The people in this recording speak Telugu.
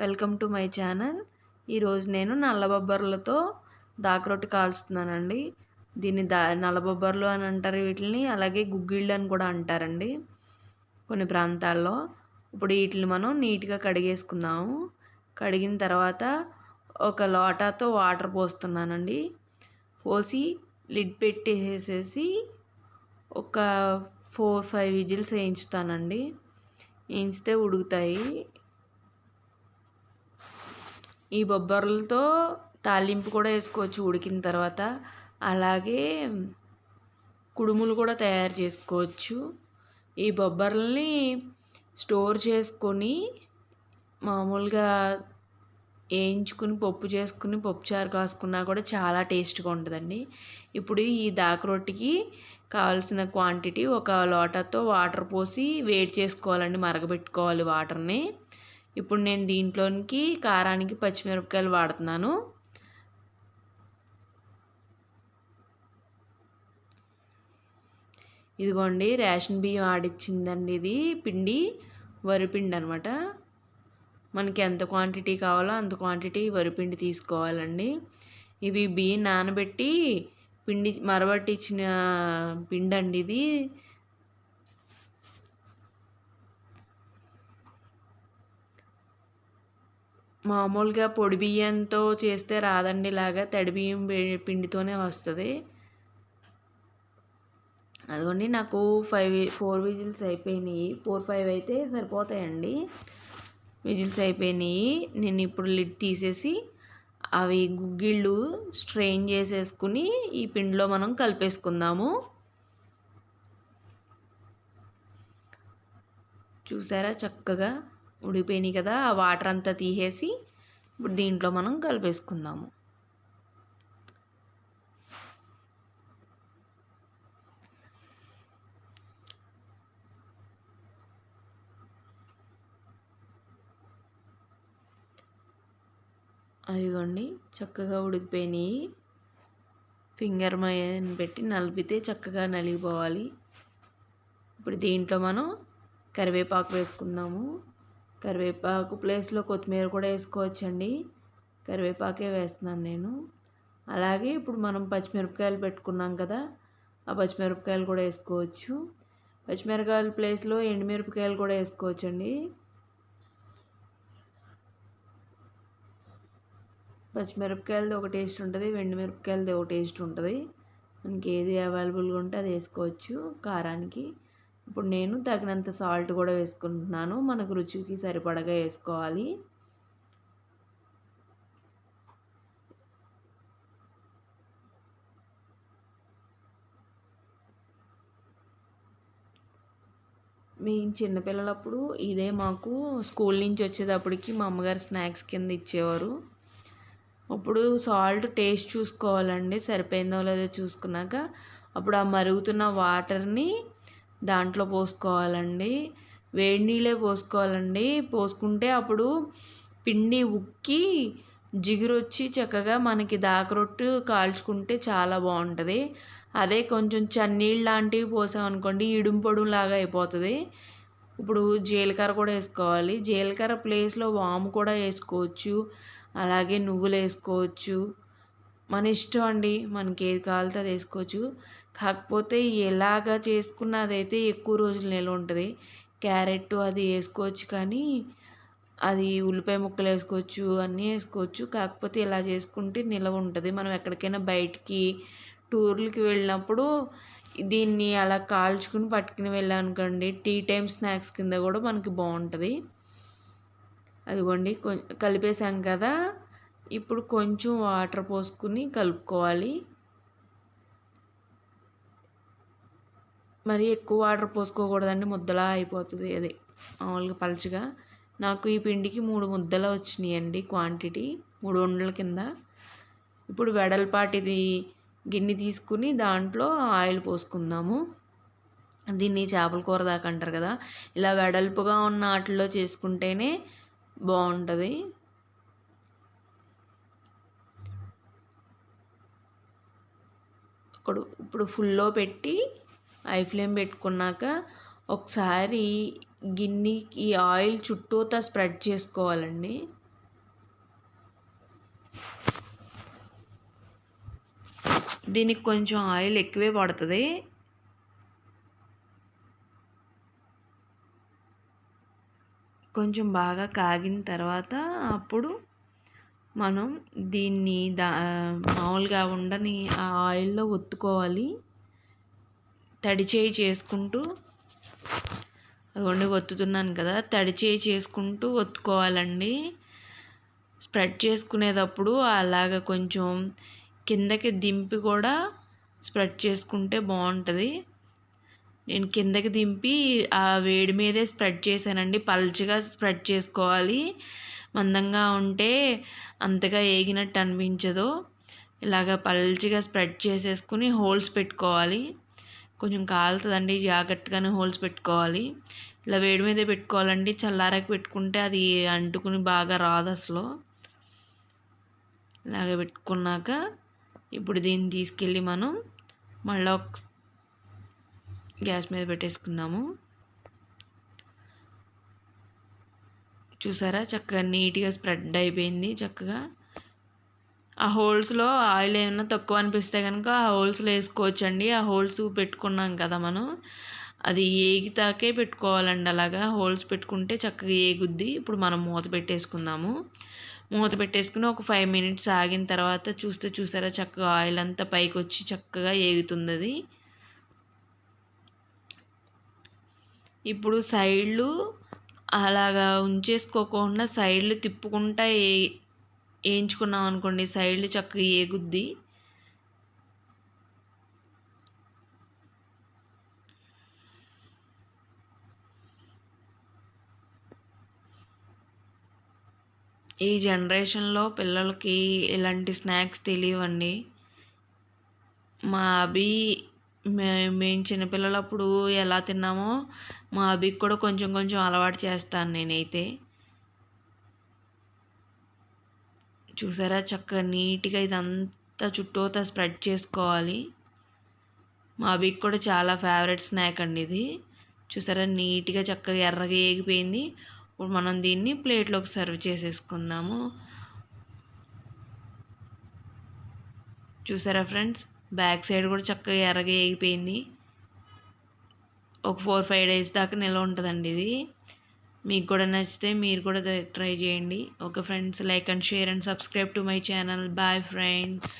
Welcome to my channel. ఈరోజు నేను నల్లబొబ్బర్లతో దాకరొట్టి కాల్చుతున్నానండి దీన్ని దా నల్లబొబ్బర్లు అని అంటారు వీటిని అలాగే గుగ్గిళ్ళు అని కూడా అంటారండి కొన్ని ప్రాంతాల్లో. ఇప్పుడు వీటిని మనం నీట్గా కడిగేసుకుందాము. కడిగిన తర్వాత ఒక లోటాతో వాటర్ పోస్తున్నానండి. పోసి లిడ్ పెట్టేసేసి ఒక ఫోర్ ఫైవ్ విజిల్స్ వేయించుతానండి. వేయించితే ఉడుకుతాయి. ఈ బొబ్బర్లతో తాలింపు కూడా వేసుకోవచ్చు ఉడికిన తర్వాత. అలాగే కుడుములు కూడా తయారు చేసుకోవచ్చు. ఈ బొబ్బర్లని స్టోర్ చేసుకొని మామూలుగా వేయించుకుని పప్పు చేసుకుని పప్పుచారు కాసుకున్నా కూడా చాలా టేస్ట్గా ఉంటుందండి. ఇప్పుడు ఈ దాకరొట్టికి కావాల్సిన క్వాంటిటీ ఒక లోటాతో వాటర్ పోసి వేడి చేసుకోవాలండి మరగబెట్టుకోవాలి వాటర్ని. ఇప్పుడు నేను దీంట్లోనికి కారానికి పచ్చిమిరపకాయలు వాడుతున్నాను. ఇదిగోండి రేషన్ బియ్యం ఆడిచ్చిందండి ఇది. పిండి వరిపిండి అనమాట మనకి ఎంత క్వాంటిటీ కావాలో అంత క్వాంటిటీ వరిపిండి తీసుకోవాలండి. ఇవి బియ్యం నానబెట్టి పిండి మరబట్టించిన పిండి అండి ఇది. మామూలుగా పొడి బియ్యంతో చేస్తే రాదండి ఇలాగా తడి బియ్యం పిండితోనే వస్తుంది. అదిగోండి నాకు ఫైవ్ ఫోర్ విజిల్స్ అయిపోయినాయి. ఫోర్ ఫైవ్ అయితే సరిపోతాయండి. విజిల్స్ అయిపోయినాయి. నేను ఇప్పుడు లిడ్ తీసేసి అవి గుగ్గిళ్ళు స్ట్రెయిన్ చేసేసుకుని ఈ పిండిలో మనం కలిపేసుకుందాము. చూసారా చక్కగా? ఉడిపోయినాయి కదా ఆ వాటర్ అంతా తీసేసి ఇప్పుడు దీంట్లో మనం కలిపేసుకుందాము. అవిగోండి చక్కగా ఉడికిపోయినాయి. ఫింగర్ మయని పెట్టి నలిపితే చక్కగా నలిగిపోవాలి. ఇప్పుడు దీంట్లో మనం కరివేపాకు వేసుకుందాము. కరివేపాకు ప్లేస్లో కొత్తిమీర కూడా వేసుకోవచ్చండి. కరివేపాకే వేస్తున్నాను నేను. అలాగే ఇప్పుడు మనం పచ్చిమిరపకాయలు పెట్టుకున్నాం కదా ఆ పచ్చిమిరపకాయలు కూడా వేసుకోవచ్చు. పచ్చిమిరపకాయల ప్లేస్లో ఎండుమిరపకాయలు కూడా వేసుకోవచ్చండి. పచ్చిమిరపకాయలది ఒక టేస్ట్ ఉంటుంది మిరపకాయలది ఒక టేస్ట్ ఉంటుంది. మనకి ఏది అవైలబుల్గా ఉంటే అది వేసుకోవచ్చు కారానికి. ఇప్పుడు నేను తగినంత సాల్ట్ కూడా వేసుకుంటున్నాను. మనకు రుచికి సరిపడగా వేసుకోవాలి. మీ చిన్నపిల్లలప్పుడు ఇదే మాకు స్కూల్ నుంచి వచ్చేటప్పటికి మా అమ్మగారు స్నాక్స్ కింద ఇచ్చేవారు. అప్పుడు సాల్ట్ టేస్ట్ చూసుకోవాలండి. సరిపోయిందో లేదో చూసుకున్నాక అప్పుడు ఆ మరుగుతున్న వాటర్ని దాంట్లో పోసుకోవాలండి. వేడి నీళ్ళే పోసుకోవాలండి. పోసుకుంటే అప్పుడు పిండి ఉక్కి జిగురొచ్చి చక్కగా మనకి దాకరొట్టు కాల్చుకుంటే చాలా బాగుంటుంది. అదే కొంచెం చన్నీళ్ళు లాంటివి పోసామనుకోండి ఇడుంపొడుం లాగా అయిపోతుంది. ఇప్పుడు జీలకర్ర కూడా వేసుకోవాలి. జీలకర్ర ప్లేస్లో వాము కూడా వేసుకోవచ్చు. అలాగే నువ్వులు వేసుకోవచ్చు. మన ఇష్టం అండి. మనకి ఏది కావాలితే అది వేసుకోవచ్చు. కాకపోతే ఎలాగ చేసుకున్న అదైతే ఎక్కువ రోజులు నిల్వ ఉంటుంది. క్యారెట్ అది వేసుకోవచ్చు కానీ అది ఉల్లిపాయ ముక్కలు వేసుకోవచ్చు అన్నీ వేసుకోవచ్చు. కాకపోతే ఇలా చేసుకుంటే నిల్వ ఉంటుంది. మనం ఎక్కడికైనా బయటికి టూర్లకి వెళ్ళినప్పుడు దీన్ని అలా కాల్చుకుని పట్టుకుని వెళ్ళానుకోండి టీ టైం స్నాక్స్ కింద కూడా మనకి బాగుంటుంది. అదిగోండి కలిపేసాం కదా. ఇప్పుడు కొంచెం వాటర్ పోసుకుని కలుపుకోవాలి. మరి ఎక్కువ వాటర్ పోసుకోకూడదండి ముద్దలా అయిపోతుంది అది. మామూలుగా పలుచగా. నాకు ఈ పిండికి మూడు ముద్దలు వచ్చినాయండి క్వాంటిటీ మూడు వండల కింద. ఇప్పుడు వెడల్పాటిది గిన్నె తీసుకుని దాంట్లో ఆయిల్ పోసుకుందాము. దీన్ని చేపల కూర దాకా అంటారు కదా. ఇలా వెడల్పుగా ఉన్న వాటిల్లో చేసుకుంటేనే బాగుంటుంది. ఇప్పుడు ఫుల్లో పెట్టి ఐ ఫ్లేమ్ పెట్టుకున్నాక ఒకసారి గిన్నెకి ఆయిల్ చుట్టూతా స్ప్రెడ్ చేసుకోవాలండి. దీనికి కొంచెం ఆయిల్ ఎక్కువే పడుతుంది. కొంచెం బాగా కాగిన తర్వాత అప్పుడు మనం దీన్ని దా మామూలుగా ఉండని ఆ ఆయిల్లో ఒత్తుకోవాలి. తడి చేయి చేసుకుంటూ అదిగోండి ఒత్తుతున్నాను కదా తడి చేయి చేసుకుంటూ ఒత్తుకోవాలండి. స్ప్రెడ్ చేసుకునేటప్పుడు అలాగ కొంచెం కిందకి దింపి కూడా స్ప్రెడ్ చేసుకుంటే బాగుంటుంది. నేను కిందకి దింపి ఆ వేడి మీదే స్ప్రెడ్ చేశానండి. పల్చగా స్ప్రెడ్ చేసుకోవాలి. మందంగా ఉంటే అంతగా ఏగినట్టు అనిపించదు. ఇలాగ పల్చగా స్ప్రెడ్ చేసేసుకుని హోల్స్ పెట్టుకోవాలి. కొంచెం కాలుతుందండి జాగ్రత్తగానే హోల్స్ పెట్టుకోవాలి. ఇలా వేడి మీదే పెట్టుకోవాలండి చల్లారాకి పెట్టుకుంటే అది అంటుకుని బాగా రాదు అసలు. ఇలాగ పెట్టుకున్నాక ఇప్పుడు దీన్ని తీసుకెళ్ళి మనం మళ్ళీ ఒక గ్యాస్ మీద పెట్టేసుకుందాము. చూసారా? చక్కగా నీట్గా స్ప్రెడ్ అయిపోయింది చక్కగా. ఆ హోల్స్లో ఆయిల్ ఏమైనా తక్కువ అనిపిస్తే కనుక ఆ హోల్స్లో వేసుకోవచ్చండి. ఆ హోల్స్ పెట్టుకున్నాం కదా మనం. అది ఏగితాకే పెట్టుకోవాలండి అలాగా. హోల్స్ పెట్టుకుంటే చక్కగా ఏగుద్ది. ఇప్పుడు మనం మూత పెట్టేసుకుందాము. మూత పెట్టేసుకుని ఒక ఫైవ్ మినిట్స్ ఆగిన తర్వాత చూస్తే చూసారా చక్కగా ఆయిల్ అంతా పైకి వచ్చి చక్కగా ఏగుతుంది అది ఇప్పుడు సైడ్లు అలాగా ఉంచేసుకోకుండా సైడ్లు తిప్పుకుంటా ఏ వేయించుకున్నాం అనుకోండి సైడ్లు చక్కగా ఏగుద్ది. ఈ జనరేషన్లో పిల్లలకి ఇలాంటి స్నాక్స్ తెలియవండి. మా అభి మేము చిన్నపిల్లలప్పుడు ఎలా తిన్నామో మా అభికి కూడా కొంచెం కొంచెం అలవాటు చేస్తాను నేనైతే. చూసారా? చక్కగా నీట్గా ఇదంతా చుట్టూతా స్ప్రెడ్ చేసుకోవాలి. మా అభికి కూడా చాలా ఫేవరెట్ స్నాక్ అండి ఇది. చూసారా? నీట్గా చక్కగా ఎర్రగా ఏగిపోయింది. ఇప్పుడు మనం దీన్ని ప్లేట్లోకి సర్వ్ చేసేసుకుందాము. చూసారా ఫ్రెండ్స్? బ్యాక్ సైడ్ కూడా చక్కగా ఎర్రగా ఏగిపోయింది. ఒక ఫోర్ ఫైవ్ డేస్ దాకా నిల్వ ఉంటుందండి ఇది. మీకు కూడా నచ్చితే మీరు కూడా ట్రై చేయండి. Okay friends like and share and subscribe to my channel. Bye friends.